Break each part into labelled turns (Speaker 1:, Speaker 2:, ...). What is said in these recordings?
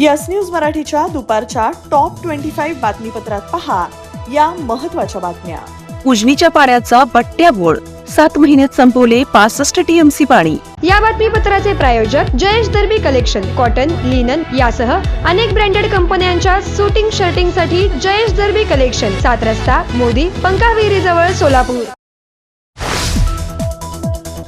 Speaker 1: Yes news मराठीच्या दुपारच्या top twenty five बातमीपत्रात पहा या महत्त्वाच्या बातम्या.
Speaker 2: उजनीच्या पाण्याचा बट्ट्या बोळ. सात महिन्यात संपवले पासष्ट टीएमसी पाणी.
Speaker 3: या बातमीपत्राचे प्रायोजक Jayesh Darbi collection cotton linen यासह अनेक ब्रँडेड कंपन्यांच्या सुटिंग शर्टिंगसाठी जयेश दर्बी कलेक्शन सात रस्ता मोदी पंकाविहिरी जवळ सोलापूर.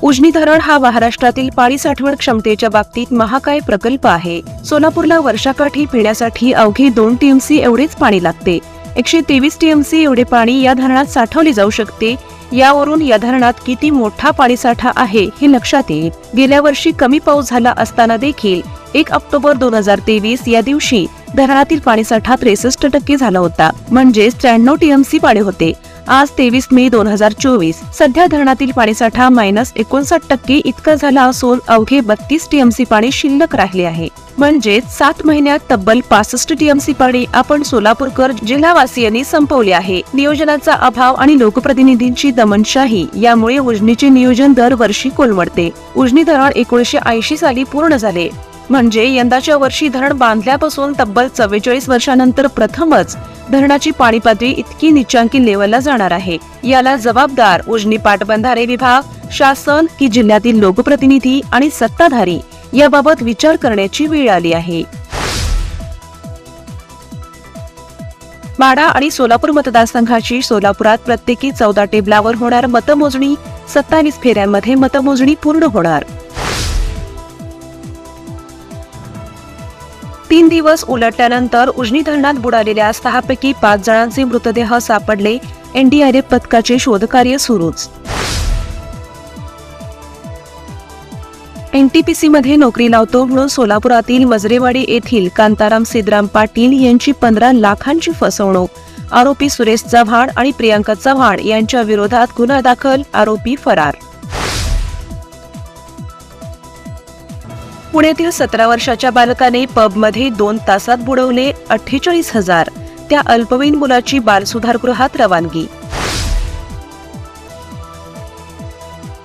Speaker 2: उजनी धरण हा महाराष्ट्रातील पाणी साठवण क्षमतेच्या बाबतीत महाकाय प्रकल्प आहे. सोलापूरला वर्षाकाठी पिण्यासाठी अवघी दोन टीएमसी एवढेच पाणी लागते. एकशे तेवीस टीएमसी एवढे पाणी या धरणात साठवले जाऊ शकते. यावरून या धरणात किती मोठा पाणीसाठा आहे हे लक्षात येईल. गेल्या वर्षी कमी पाऊस झाला असताना देखील एक ऑक्टोबर दोन हजार तेवीस या दिवशी धरणातील पाणीसाठा त्रेसष्ट टक्के झाला होता. म्हणजेच त्र्याण्णव टीएमसी पाणी होते. आज तेवीस मे दोन हजार चोवीस. सध्या धरणातील पाणीसाठा मायनस एकोणसाठ टक्के इतका झाला असून अवघे बत्तीस टीएमसी पाणी शिल्लक राहिले आहे. म्हणजेच सात महिन्यात तब्बल पासष्ट टीएमसी पाणी आपण सोलापूरकर जिल्हावासियांनी संपवले आहे. नियोजनाचा अभाव आणि लोकप्रतिनिधींची दमनशाही यामुळे उजनीचे नियोजन दरवर्षी कोलमडते उजनी धरण एकोणीशे ऐंशी साली पूर्ण झाले. म्हणजे यंदाच्या वर्षी धरण बांधल्यापासून तब्बल चव्वेचाळीस वर्षानंतर प्रथमच धरणाची पाणी पातळी इतकी निचांकी लेवलला जाणार आहे. याला जबाबदार उजनी पाटबंधारे विभाग शासन की जिल्ह्यातील लोकप्रतिनिधी आणि सत्ताधारी याबाबत विचार करण्याची वेळ आली आहे. माडा आणि सोलापूर मतदारसंघाची सोलापुरात प्रत्येकी चौदा टेबलावर होणार मतमोजणी सत्तावीस फेऱ्यांमध्ये मतमोजणी पूर्ण होणार. तीन दिवस उलटल्यानंतर उजनी धरणात बुडालेल्या सहापैकी पाच जणांचे मृतदेह सापडले. एनडीआरएफ पथकाचे शोधकार्य सुरूच. एनटीपीसीमध्ये नोकरी लावतो म्हणून सोलापुरातील मजरेवाडी येथील कांताराम सिद्धराम पाटील यांची पंधरा लाखांची फसवणूक. आरोपी सुरेश चव्हाण आणि प्रियांका चव्हाण यांच्या विरोधात गुन्हा दाखल आरोपी फरार. पुण्यातील सतरा वर्षाच्या बालकाने पबमध्ये दोन तासात बुडवले अठ्ठेचाळीस हजार. त्या अल्पवयीन मुलाची बालसुधारगृहात रवानगी.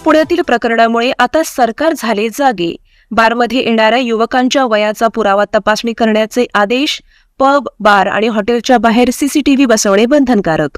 Speaker 2: पुण्यातील प्रकरणामुळे आता सरकार झाले जागे. बारमध्ये येणाऱ्या युवकांच्या वयाचा पुरावा तपासणी करण्याचे आदेश पब बार आणि हॉटेलच्या बाहेर सीसीटीव्ही बसवणे बंधनकारक.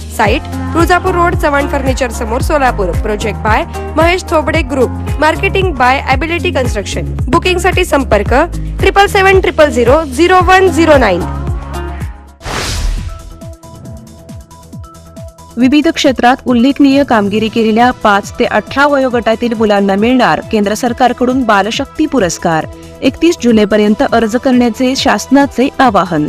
Speaker 3: Site Tuljapur road Chavan furniture समोर Solapur. Project by Mahesh Thobade group marketing by ability construction बुकिंगसाठी संपर्क triple seven triple zero zero one zero nine
Speaker 2: विविध क्षेत्रात उल्लेखनीय कामगिरी केलेल्या पाच ते अठरा वयोगटातील मुलांना मिळणार केंद्र सरकारकडून बालशक्ती पुरस्कार. एकतीस जुलैपर्यंत अर्ज करण्याचे शासनाचे आवाहन.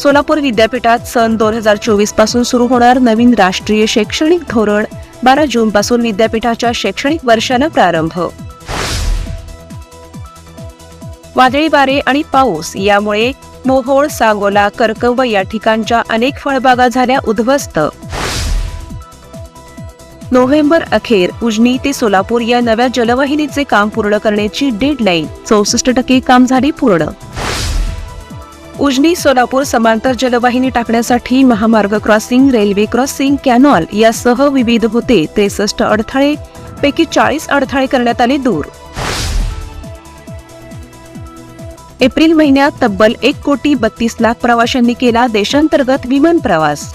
Speaker 2: सोलापूर विद्यापीठात सन दोन हजार चोवीसपासून सुरू होणार नवीन राष्ट्रीय शैक्षणिक धोरण. बारा जून पासून विद्यापीठाच्या शैक्षणिक वर्षाला प्रारंभ. वादळी वारे आणि पाऊस यामुळे मोहोळ सांगोला कर्कव या ठिकाणच्या अनेक फळबागा झाल्या उद्ध्वस्त. नोव्हेंबर अखेर उजनी ते सोलापूर या नव्या जलवाहिनीचे काम पूर्ण करण्याची डेडलाईन. चौसष्ट टक्के काम झाले पूर्ण उजनी सोलापूर समांतर जलवाहिनी टाकण्यासाठी महामार्ग क्रॉसिंग रेल्वे क्रॉसिंग कॅनॉल यासह विविध होते. त्रेसष्ट अडथळे पैकी चाळीस अडथळे करण्यात आले दूर. एप्रिल महिन्यात तब्बल एक कोटी बत्तीस लाख प्रवाशांनी केला देशांतर्गत विमान प्रवास.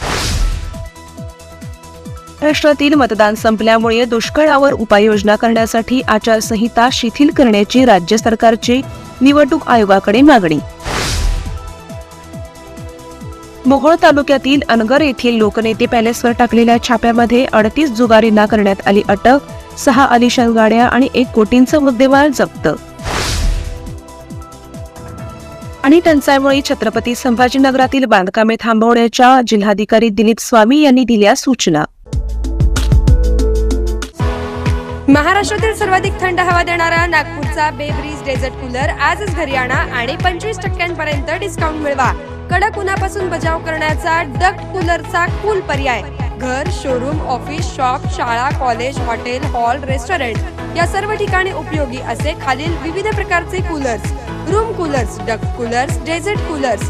Speaker 2: महाराष्ट्रातील मतदान संपल्यामुळे दुष्काळावर उपाययोजना करण्यासाठी आचारसंहिता शिथिल करण्याची राज्य सरकारची निवडणूक आयोगाकडे मागणी. मोहोळ तालुक्यातील अनगर येथील लोकनेते पॅलेसवर टाकलेल्या छाप्यामध्ये अडतीस जुगारींना करण्यात आली अटक सहा अलिशान गाड्या आणि एक कोटींचा मुद्देमाल जप्त. आणि टंचाईमुळे छत्रपती संभाजीनगरातील बांधकामे थांबवण्याच्या जिल्हाधिकारी दिलीप स्वामी यांनी दिल्या सूचना.
Speaker 3: महाराष्ट्रातील सर्वाधिक थंड हवा देणारा नागपूरचा बेब्रिज डेझर्ट कूलर आजच घरी आणा आणि पंचवीस टक्क्यांपर्यंत डिस्काउंट मिळवा. कडक उन्हापासून बचाव करण्याचा डक्ट कूलरचा कूल पर्याय. घर शोरूम ऑफिस शॉप शाळा कॉलेज हॉटेल हॉल रेस्टॉरंट या सर्व ठिकाणी उपयोगी असे खालील विविध प्रकारचे coolers room coolers duct coolers desert coolers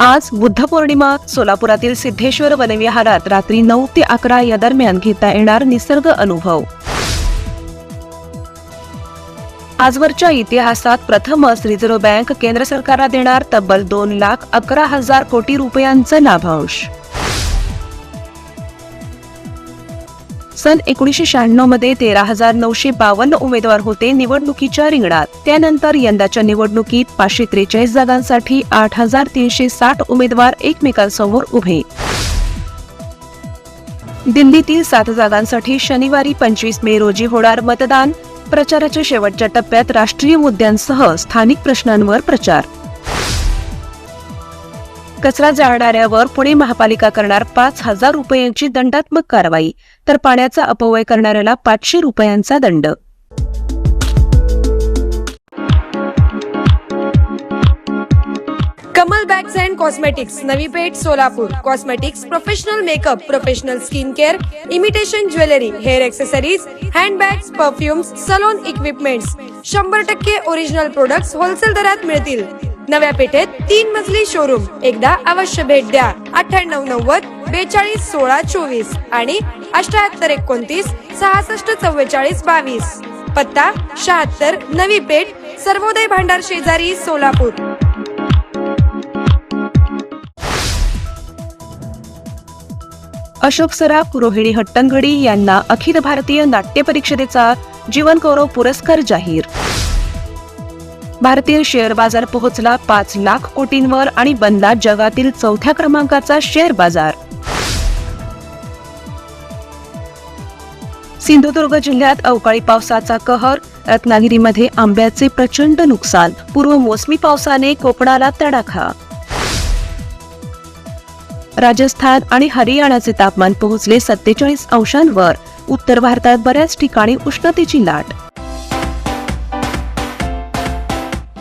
Speaker 2: आज बुद्ध पौर्णिमा सोलापुरातील सिद्धेश्वर वनविहारात रात्री नऊ ते अकरा या दरम्यान घेता येणार निसर्ग अनुभव. आजवरच्या इतिहासात प्रथमच रिझर्व्ह बँक केंद्र सरकारला देणार तब्बल दोन लाख अकरा हजार कोटी रुपयांचा लाभांश. सन एकोणीसशे शहाण्णवमध्ये तेरा हजार नऊशे बावन्न उमेदवार होते निवडणुकीच्या रिंगणात. त्यानंतर यंदाच्या निवडणुकीत पाचशे त्रेचाळीस जागांसाठी आठ हजार तीनशे साठ उमेदवार एकमेकांसमोर उभे. दिल्लीतील सात जागांसाठी शनिवारी पंचवीस मे रोजी होणार मतदान. प्रचाराच्या शेवटच्या टप्प्यात राष्ट्रीय मुद्द्यांसह स्थानिक प्रश्नांवर प्रचार. कचरा जाळणाऱ्यावर पुणे महापालिका करणार पाच हजार रुपयांची दंडात्मक कारवाई तर पाण्याचा अपव्यय करणाऱ्याला पाचशे रुपयांचा दंड.
Speaker 3: Kamal bags and cosmetics Navi Peth Solapur. Cosmetics professional makeup professional skin care imitation jewellery hair accessories handbags perfumes salon equipments शंभर टक्के ओरिजिनल प्रोडक्ट्स होलसेल दरात मिळतील. नव्या पेठेत तीन मजली शोरूम एकदा अवश्य भेट द्या. अठ्ठ्याण्णव नव्वद बेचाळीस सोळा चोवीस आणि अठ्याहत्तर एकोणतीस सहासष्ट चव्वेचाळीस बावीस. पत्ता शहात्तर नवी पेठ सर्वोदय भांडार शेजारी सोलापूर.
Speaker 2: अशोक सराफ रोहिणी हट्टंगडी यांना अखिल भारतीय नाट्य परिषदेचा जीवनगौरव पुरस्कार जाहीर. भारतीय शेअर बाजार पोहोचला पाच लाख कोटींवर आणि बनला जगातील चौथ्या क्रमांकाचा शेअर बाजार. सिंधुदुर्ग जिल्ह्यात अवकाळी पावसाचा कहर रत्नागिरीमध्ये आंब्याचे प्रचंड नुकसान पूर्व मोसमी पावसाने कोकणाला तडाखा. राजस्थान आणि हरियाणाचे तापमान पोहोचले सत्तेचाळीस अंशांवर उत्तर भारतात बऱ्याच ठिकाणी उष्णतेची लाट.